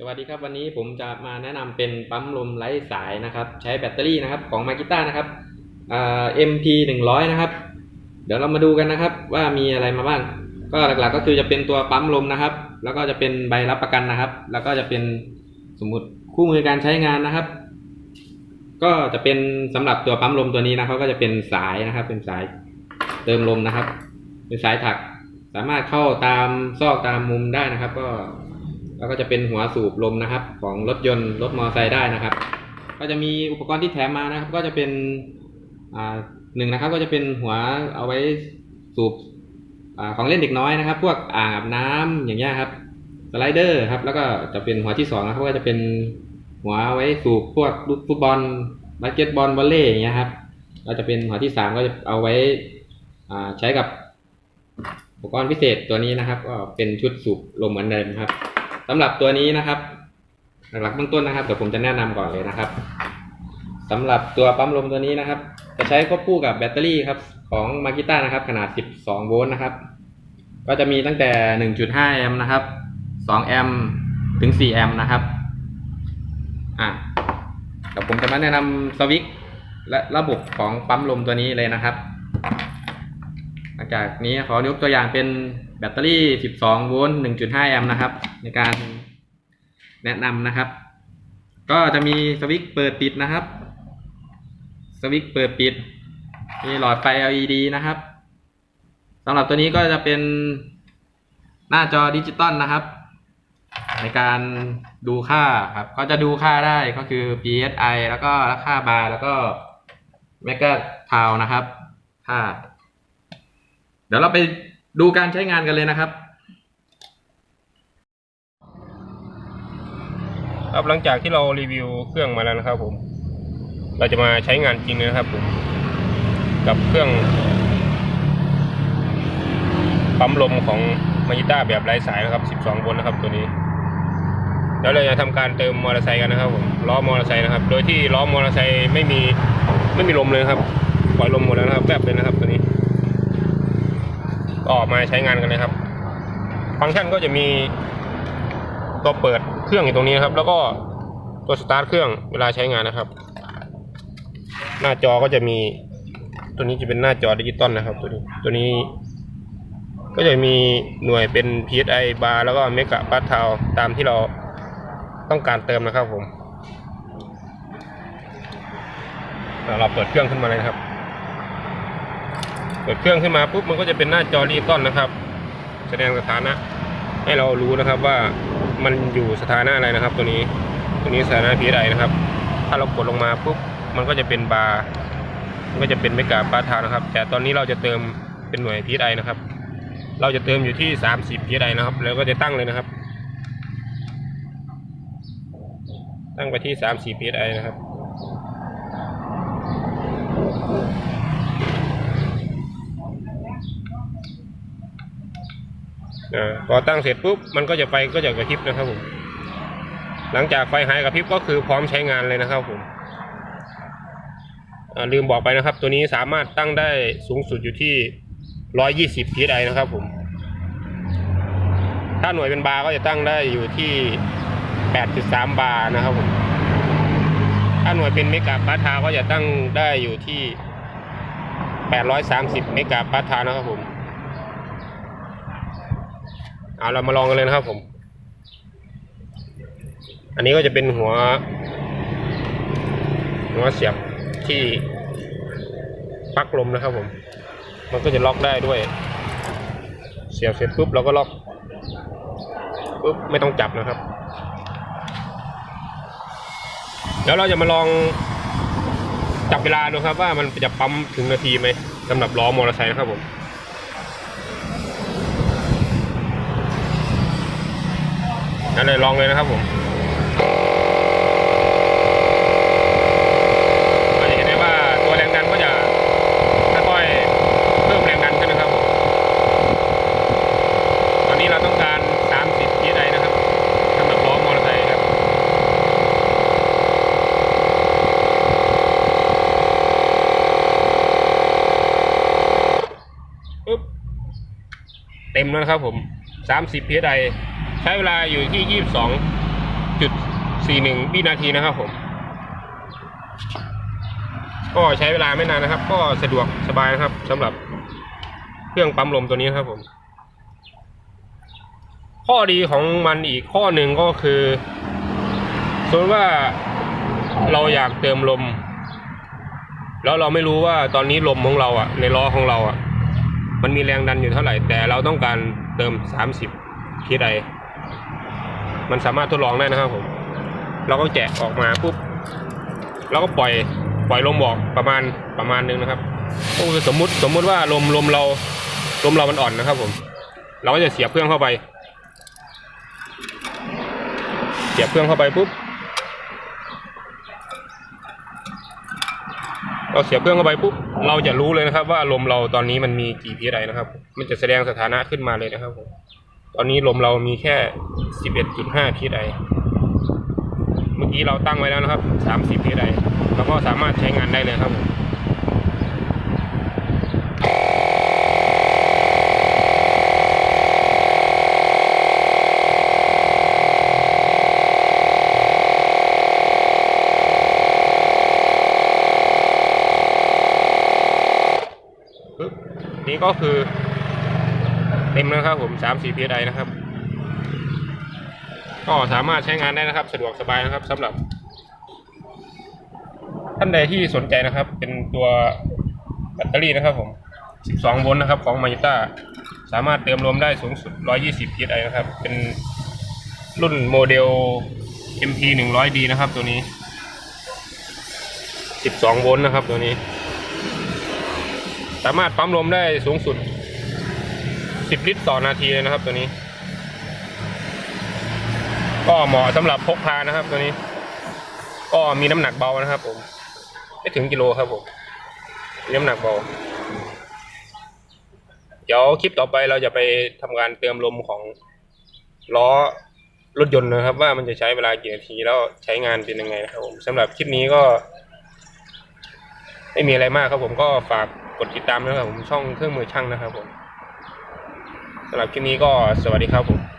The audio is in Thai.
สวัสดีครับวันนี้ผมจะมาแนะนำเป็นปั๊มลมไร้สายนะครับ ใช้แบตเตอรี่นะครับของมากิต้านะครับอ่า MP หนึ่งร้อยนะครับ เดี๋ยวเรามาดูกันนะครับว่ามีอะไรมาบ้าง ก็หลักๆก็คือจะเป็นตัวปั๊มลมนะครับ แล้วก็จะเป็นใบรับประกันนะครับ แล้วก็จะเป็นสมมุติคู่มือการใช้งานนะครับ ก็จะเป็นสำหรับตัวปั๊มลมตัวนี้นะครับก็จะเป็นสายนะครับ เป็นสายเติมลมนะครับ เป็นสายถักสามารถเข้าตามซอกตามมุมได้นะครับ ก็ แล้วก็จะเป็นหัวสูบลมนะครับ ของรถยนต์รถมอเตอร์ไซค์ได้นะครับ ก็จะมีอุปกรณ์ที่แถมมานะครับ ก็จะเป็นอ่าหนึ่งนะครับ ก็จะเป็นหัวเอาไว้สูบอาของเล่นเด็กน้อยนะครับ พวกอ่างอาบน้ำอย่างเงี้ยครับสไลเดอร์ครับ แล้วก็จะเป็นหัวที่สองนะครับก็จะเป็นหัวเอาไว้สูบพวกลูกฟุตบอลบาสเกตบอลวอลเลย์อย่างเงี้ยครับก็จะเป็นหัวที่สามก็จะเอาไว้อ่าใช้กับอุปกรณ์พิเศษตัวนี้นะครับ ก็เป็นชุดสูบลมเหมือนเดิมครับ สำหรับตัวนี้นะครับ หลักๆเบื้องต้นนะครับเดี๋ยวผมจะแนะนำก่อนเลยนะครับสำหรับตัวปั๊มลมตัวนี้นะครับ จะใช้ควบคู่กับแบตเตอรี่ครับของมากิต้านะครับ ขนาด 12 โวลต์นะครับ ก็จะมีตั้งแต่ 1.5 แอมป์นะครับ 2 แอมป์ถึง 4 แอมป์นะครับอะเดี๋ยวผมจะมาแนะนำสวิตช์และระบบของปั๊มลมตัวนี้เลยนะครับ งจากนี้ขอยกตัวอย่างเป็นแบตเตอรี่ 12 โวลต์ 1.5 แอมป์นะครับ ในการแนะนำนะครับ ก็จะมีสวิตช์เปิดปิดนะครับ สวิตช์เปิดปิด มีหลอดไฟ LED นะครับสำหรับตัวนี้ก็จะเป็นหน้าจอดิจิตอลนะครับ ในการดูค่าครับก็จะดูค่าได้ก็คือ PSI แล้วก็ค่าบาร์แล้วก็เมกะทาวนะครับ ค่า เดี๋ยวเราไปดูการใช้งานกันเลยนะครับ ครับหลังจากที่เรารีวิวเครื่องมาแล้วนะครับผม เราจะมาใช้งานจริงนะครับผมกับเครื่องปั๊มลมของมายิต้าแบบไร้สายนะครับ 12 โวลต์นะครับตัวนี้ แล้วเราจะทำการเติมมอเตอร์ไซค์กันนะครับผมล้อมอเตอร์ไซค์นะครับ โดยที่ล้อมอเตอร์ไซค์ไม่มีไม่มีลมเลยครับ ปล่อยลมหมดแล้วนะครับ แบบเลยนะครับตัวนี้ ออกมาใช้งานกันเลยครับ ฟังก์ชันก็จะมีตัวเปิดเครื่องอยู่ตรงนี้นครับ แล้วก็ตัวสตาร์ทเครื่องเวลาใช้งานนะครับ หน้าจอก็จะมี ตัวนี้จะเป็นหน้าจอดิจิตอลนะครับ ตัวนี้ตัวนี้ ก็จะมีหน่วยเป็น PSI บาร์แล้วก็เมกะบัตทาตามที่เราต้องการเติมนะครับผมเราเปิดเครื่องขึ้นมาเลยครับ เปิดเครื่องขึ้นมาปุ๊บมันก็จะเป็นหน้าจอดิจิตอลนะครับ แสดงสถานะให้เรารู้นะครับว่ามันอยู่สถานะอะไรนะครับ ตัวนี้ตัวนี้สถานะ PSI นะครับ ถ้าเรากดลงมาปุ๊บมันก็จะเป็นบาร์มันก็จะเป็นเมกะบาร์ทาวนะครับ แต่ตอนนี้เราจะเติมเป็นหน่วย PSI นะครับ เราจะเติมอยู่ที่ 30 PSI นะครับ แล้วก็จะตั้งเลยนะครับ ตั้งไปที่ 30 PSI นะครับ พอตั้งเสร็จปุ๊บมันก็จะไฟก็จะกระพริบนะครับผมหลังจากไฟหายกระพริบก็คือพร้อมใช้งานเลยนะครับผมลืมบอกไปนะครับ ตัวนี้สามารถตั้งได้สูงสุดอยู่ที่ร้อยี่สิบ psi นะครับผม ถ้าหน่วยเป็นบาร์ก็จะตั้งได้อยู่ที่แปดจุดสามบาร์นะครับผม ถ้าหน่วยเป็นเมกะบาร์ทาก็จะตั้งได้อยู่ที่แปดร้อยสามสิบเมกะบาร์ทานะครับผม เอาเรามาลองกันเลยนะครับผม อันนี้ก็จะเป็นหัว หัวเสียบที่ปลั๊กลมนะครับผม มันก็จะล็อกได้ด้วย เสียบเสร็จปุ๊บเราก็ล็อกปุ๊บไม่ต้องจับนะครับ แล้วเราจะมาลองจับเวลาดูครับว่ามันจะปั๊มถึงนาทีไหมสำหรับล้อมอเตอร์ไซค์นะครับผม นั่นเลยลองเลยนะครับผมเราจะเห็นได้ว่าตัวแรงดันก็จะค่อยๆเพิ่มแรงดันขึ้นนะครับผมตอนนี้เราต้องการ 30 psi นะครับสำหรับล้อมอเตอร์ไซค์ครับปึ๊บเต็มแล้วนะครับผม 30 psi ใช้เวลาอยู่ที่ 22 10.41วินาทีนะครับผม ก็ใช้เวลาไม่นานนะครับ ก็สะดวกสบายนะครับสำหรับเครื่องปั๊มลมตัวนี้นครับผม ข้อดีของมันอีกข้อหนึ่งก็คือสมมติว่าเราอยากเติมลม แล้วเราไม่รู้ว่าตอนนี้ลมของเราอะ ในล้อของเราอะ มันมีแรงดันอยู่เท่าไหร่ แต่เราต้องการเติม 30พีไอ มันสามารถทดลองได้นะครับผม เราก็แกะออกมาปุ๊บเราก็ปล่อยปล่อยลมออกประมาณประมาณนึงนะครับก็คือสมมุติสมมุติว่าลมลมเราลมเรามันอ่อนนะครับผม เราก็จะเสียบเครื่องเข้าไป เสียบเครื่องเข้าไปปุ๊บเราเสียบเครื่องเข้าไปปุ๊บเราจะรู้เลยนะครับ ว่าลมเราตอนนี้มันมีกี่พีไอนะครับ มันจะแสดงสถานะขึ้นมาเลยนะครับผม ตอนนี้ลมเรามีแค่ 11.5พีไอเมื่อกี้เราตั้งไว้แล้วนะครับ 30พีไอเราก็สามารถใช้งานได้เลยครับผมปึ๊บนี่ก็คือ เต็มแล้วครับผมสามสี่พีไอนะครับ ก็สามารถใช้งานได้นะครับ สะดวกสบายนะครับสำหรับ ท่านใดที่สนใจนะครับ เป็นตัวแบตเตอรี่นะครับ ผม 12 โวลต์นะครับ ของมา i ต้าสามารถเติมลมได้สูงสุด 120 psi นะครับ เป็นรุ่นโมเดล MP 100D นะครับ ตัวนี้ 12 โวลต์นะครับ ตัวนี้ สามารถปั๊มลมได้สูงสุด 10ลิตรต่อนาทีเลยนะครับตัวนี้ ก็เหมาะสำหรับพกพานะครับตัวนี้ ก็มีน้ำหนักเบานะครับผม ไม่ถึงกิโลครับผมมีน้ำหนักเบา เดี๋ยวคลิปต่อไปเราจะไปทำการเติมลมของล้อรถยนต์นะครับ ว่ามันจะใช้เวลากี่นาทีแล้วใช้งานเป็นยังไงนะครับผมสำหรับคลิปนี้ก็ ไม่มีอะไรมากครับผมก็ฝากกดติดตามนะครับผมช่องเครื่องมือช่างนะครับผม สำหรับคลิปนี้ก็สวัสดีครับผม